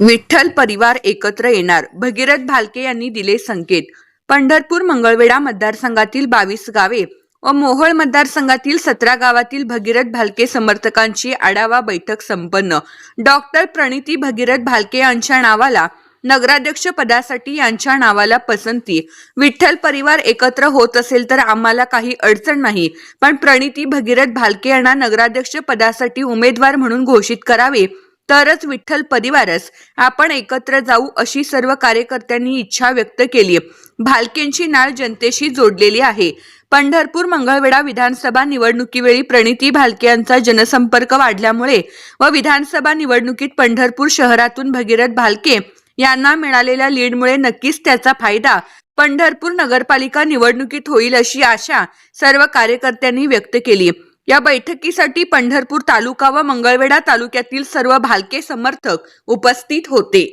विठ्ठल परिवार एकत्र येणार. भगीरथ भालके यांनी दिले संकेत. पंढरपूर मंगळवेढा मतदारसंघातील बावीस गावे व मोहोळ मतदारसंघातील सतरा गावातील भगीरथ भालके समर्थकांची आढावा बैठक संपन्न. डॉक्टर प्रणिती भगीरथ भालके यांच्या नावाला नगराध्यक्ष पदासाठी यांच्या नावाला पसंती. विठ्ठल परिवार एकत्र होत असेल तर आम्हाला काही अडचण नाही पण प्रणिती भगीरथ भालके यांना नगराध्यक्ष पदासाठी उमेदवार म्हणून घोषित करावे तरच विठ्ठल परिवारच. आपण एकत्र जाऊ अशी सर्व कार्यकर्त्यांनी इच्छा व्यक्त केली भालकेंची नाळ जनतेशी जोडलेली आहे. पंढरपूर मंगळवेढा विधानसभा निवडणुकीवेळी प्रणिती भालके यांचा जनसंपर्क वाढल्यामुळे व विधानसभा निवडणुकीत पंढरपूर शहरातून भगीरथ भालके यांना मिळालेल्या लीडमुळे नक्कीच त्याचा फायदा पंढरपूर नगरपालिका निवडणुकीत होईल अशी आशा सर्व कार्यकर्त्यांनी व्यक्त केली या बैठकीसाठी पंढरपूर तालुका व मंगळवेढा तालुक्यातील सर्व भालके समर्थक उपस्थित होते.